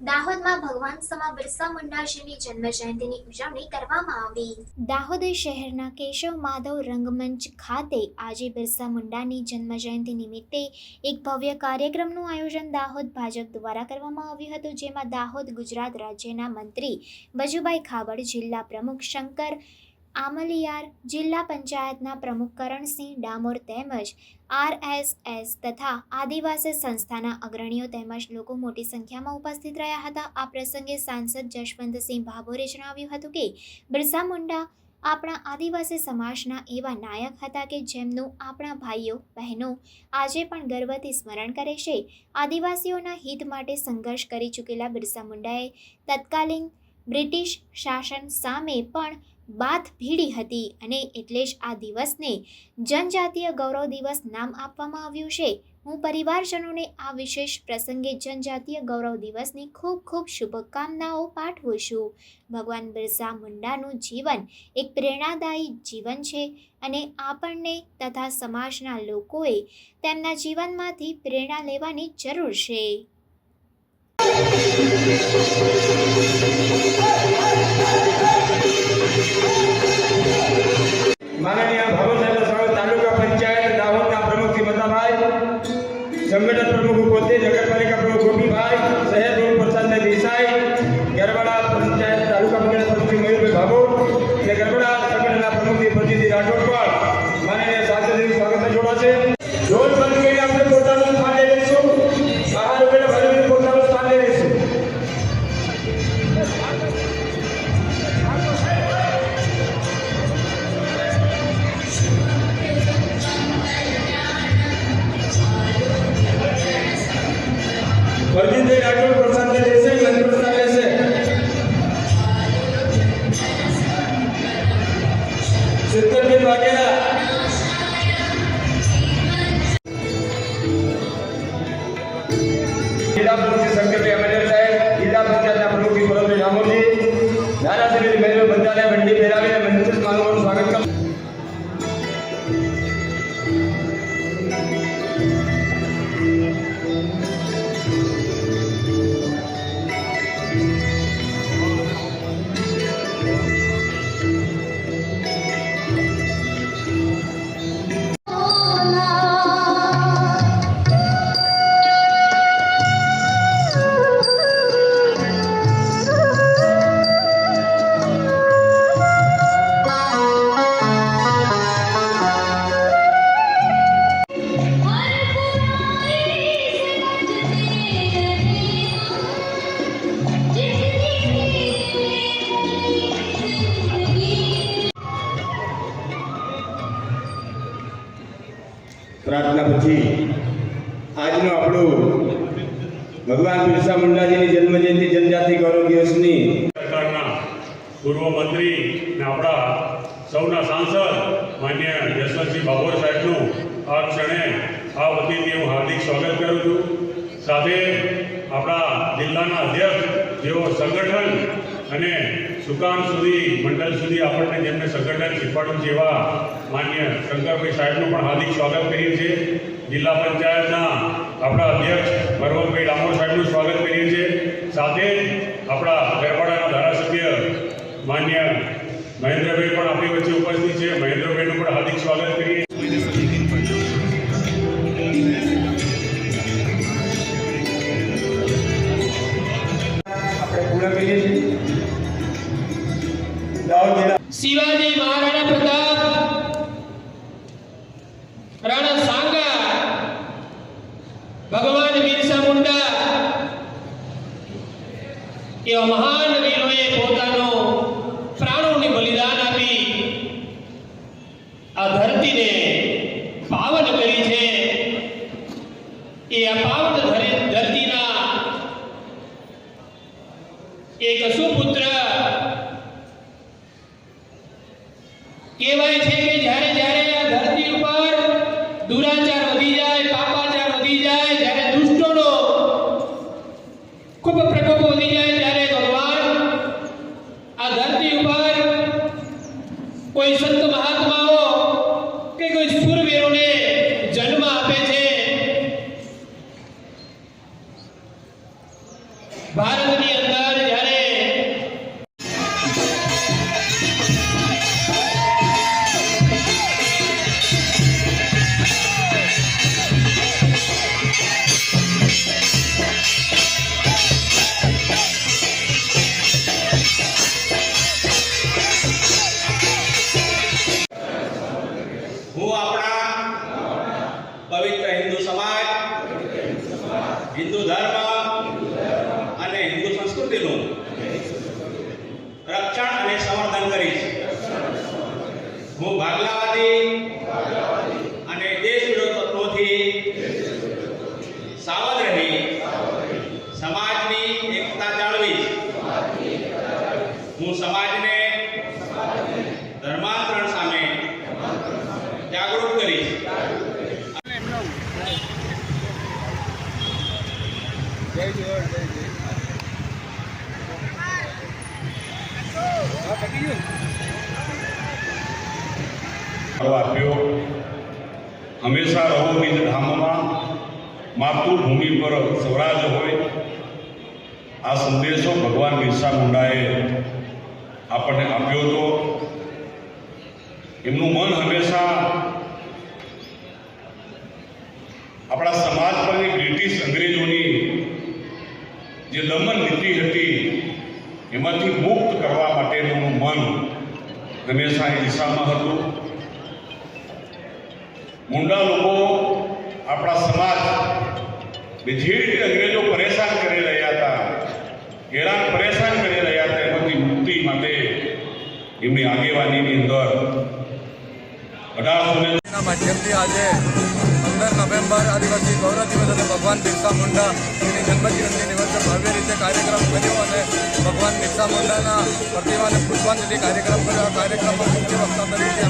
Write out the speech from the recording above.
દાહોદમાં ભગવાન સમા બિરસા મુંડાજીની જન્મ જયંતિની ઉજવણી કરવામાં આવી. દાહોદ શહેરના કેશવ માધવ રંગમંચ ખાતે આજે બિરસા મુંડાની જન્મ જયંતિ નિમિત્તે એક ભવ્ય કાર્યક્રમનું આયોજન દાહોદ ભાજપ દ્વારા કરવામાં આવ્યું હતું, જેમાં દાહોદ ગુજરાત રાજ્યના મંત્રી બજુભાઈ ખાબડ, જિલ્લા પ્રમુખ શંકર આમલિયાર જિલ્લા પંચાયતના પ્રમુખ કરણસિંહ ડામોર તેમજ આરએસએસ તથા આદિવાસી સંસ્થાના અગ્રણીઓ તેમજ લોકો મોટી સંખ્યામાં ઉપસ્થિત રહ્યા હતા. આ પ્રસંગે સાંસદ જશવંતસિંહ ભાભોરે જણાવ્યું હતું કે, બિરસા મુંડા આપણા આદિવાસી સમાજના એવા નાયક હતા કે જેમનું આપણા ભાઈઓ, બહેનો આજે પણ ગર્વથી સ્મરણ કરે છે. આદિવાસીઓના હિત માટે સંઘર્ષ કરી ચૂકેલા બિરસા મુંડાએ તત્કાલીન બ્રિટિશ શાસન સામે પણ બાથ ભીડી હતી અને એટલે જ આ દિવસને જનજાતીય ગૌરવ દિવસ નામ આપવામાં આવ્યું છે. હું પરિવારજનોને આ વિશેષ પ્રસંગે જનજાતીય ગૌરવ દિવસની ખૂબ ખૂબ શુભકામનાઓ પાઠવું છું. ભગવાન બિરસા મુંડાનું જીવન એક પ્રેરણાદાયી જીવન છે અને આપણને તથા સમાજના લોકોએ તેમના જીવનમાંથી પ્રેરણા લેવાની જરૂર છે. वर्जित राठौर प्रसाद ने जैसे मन प्रसाद जैसे। सिद्धन के बागेरा जिला पुलिस संघ के हमारे પ્રાર્થના પછી આજનો આપણું ભગવાન બિરસા મુંડાજીની જન્મજયંતિ જનજાતિ ગૌરવ દિવસની સરકારના પૂર્વ મંત્રી આપણા સૌના સાંસદ માન્ય યશવંતસિંહ બાબોર સાહેબનું આ ક્ષણે આ વતીથી હું હાર્દિક સ્વાગત કરું છું. સાથે આપણા જિલ્લાના અધ્યક્ષ જેઓ સંગઠન અને સુકાન સુધી, મંડળ સુધી આપણને જેમને સંગઠન શીખવાડ્યું છે એવા માન્ય શંકરભાઈ સાહેબનું પણ હાર્દિક સ્વાગત કરીએ છીએ. જિલ્લા પંચાયતના આપણા અધ્યક્ષ ભરવતભાઈ ડામોર સાહેબનું સ્વાગત કરીએ છીએ. સાથે આપણા ગરવાડાના ધારાસભ્ય માન્ય મહેન્દ્રભાઈ પણ આપણી વચ્ચે ઉપસ્થિત છે. મહેન્દ્રભાઈનું પણ હાર્દિક સ્વાગત કરીએ શિવાજી મહારાણા પ્રતાપ, રાણા સાંગા, ભગવાન બિરસા મુંડા એવા મહાન વીરોએ પોતાનો પ્રાણોની બલિદાન આપી આ ધરતીને પાવન કરી છે. એ આ પાવન ધરતીના એક સુપુત્ર ભારતની અંદર જ્યારે હું આપણા પવિત્ર હિન્દુ સમાજ હિન્દુ ધર્મ અને હિન્દુ સંસ્કૃતિનું રક્ષણ અને સંવર્ધન કરીશ હું ભાગલાવાદી અને દેશ વિરોધ તત્વોથી સાવધ રહી સમાજની એકતા જાળવીશ હું સમાજને ધર્માંતરણ સામે જાગૃત કરીશ ફાળો આપ્યો હંમેશા રહો નિજ ધામમાં. માતૃભૂમિ પર સ્વરાજ હોય. આ સંદેશો ભગવાન બિરસા મુંડાએ આપણને આપ્યો હતો. એમનું મન હંમેશા આપણા સમાજ પરની બ્રિટિશ અંગ્રેજોની જે દમન નીતિ હતી, એમાંથી મુક્ત કરવા માટેનું મન હંમેશા એ દિશામાં હતું. મુંડા લોકો આપણા સમાજ જે રીતે અંગ્રેજો પરેશાન કરી રહ્યા હતા હેરાન પરેશાન કરી રહ્યા હતા, એમાંથી મુક્તિ માટે એમની આગેવાનીની અંદર અઢારસો માધ્યમથી આજે પંદર નવેમ્બર આદિવાસી ગૌરવ દિવસ અને ભગવાન બિરસા મુંડા એની જન્મજયંતિ નિમિત્તે ભવ્ય રીતે કાર્યક્રમ કર્યો. અને ભગવાન બિરસા મુંડાના પ્રતિમાને પુષ્પાંજલિ કાર્યક્રમ કર્યો આ કાર્યક્રમમાં મુખ્ય વક્તા તરીકે